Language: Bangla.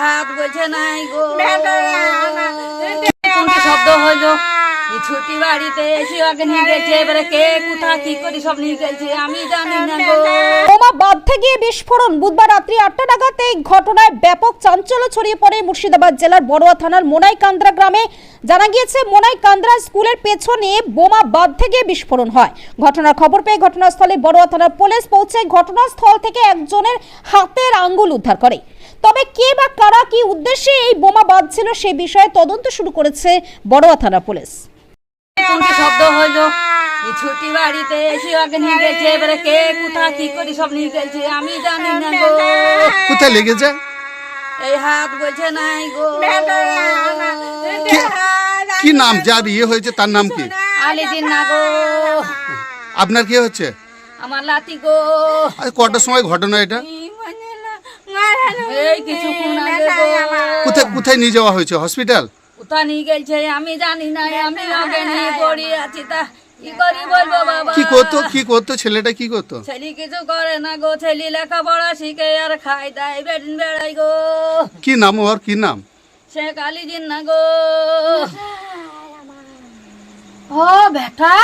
হাত বলছে নাই গো। কোন শব্দ হইল এই ছুটি বাড়িতে এসে ওকে নিয়ে গেছে। এবারে কে কোথা কি করে সব নিয়ে গেছে? আমি জানি না গো। বোমা বাঁধতে গিয়ে বিস্ফোরণ। বুধবার রাত্রি আটটা নাগাদ এই ঘটনায় ব্যাপক চাঞ্চল্য ছড়িয়ে পড়ে মুর্শিদাবাদ জেলার বড়ুয়া থানার মোনাইকান্দ্রা গ্রামে। জানা গিয়েছে মোনাইকান্দ্রা স্কুলের পেছনে বোমা বাঁধতে গিয়ে বিস্ফোরণ হয়। ঘটনার খবর পেয়ে ঘটনাস্থলে বড়ুয়া থানার পুলিশ পৌঁছে ঘটনাস্থল থেকে একজনের হাতের আঙ্গুল উদ্ধার করে। তবে কে বা কারা কি উদ্দেশ্যে এই বোমা বাঁধছিল সে বিষয়ে তদন্ত শুরু করেছে বড়োয়া থানা পুলিশ। শব্দ হইল। ছুটি বাড়িতে এসে ওকে নিয়ে গেছে এবারে কে কোথা কি করে সব নিয়ে গেছে আমি জানি না গো। কোথায় লেগেছে? এই হাত বলছে নাই গো। কি- নাম? যার ইয়ে হয়েছে তার নাম কি? আলি দিন না গো। আপনার কি হচ্ছে আমার লাতি গো। কটার সময় ঘটনা এটা এই কিছুক্ষণ আগে গো কোথায় কোথায় নিয়ে যাওয়া হয়েছে? হসপিটাল? কোথা নিয়ে গেছে আমি জানি না আমি ওকে নিয়ে পড়ি আছি তা কি করি বলব বাবা? কি করতো কি করতো ছেলেটা কি করতো? ছেলে কিছু করে না গো ছেলে লেখাপড়া শিখে আর খাই দাই বেদিন বেড়াই গো। কি নাম ওর? কি নাম? সে কালি দিন না গো ও বেটা।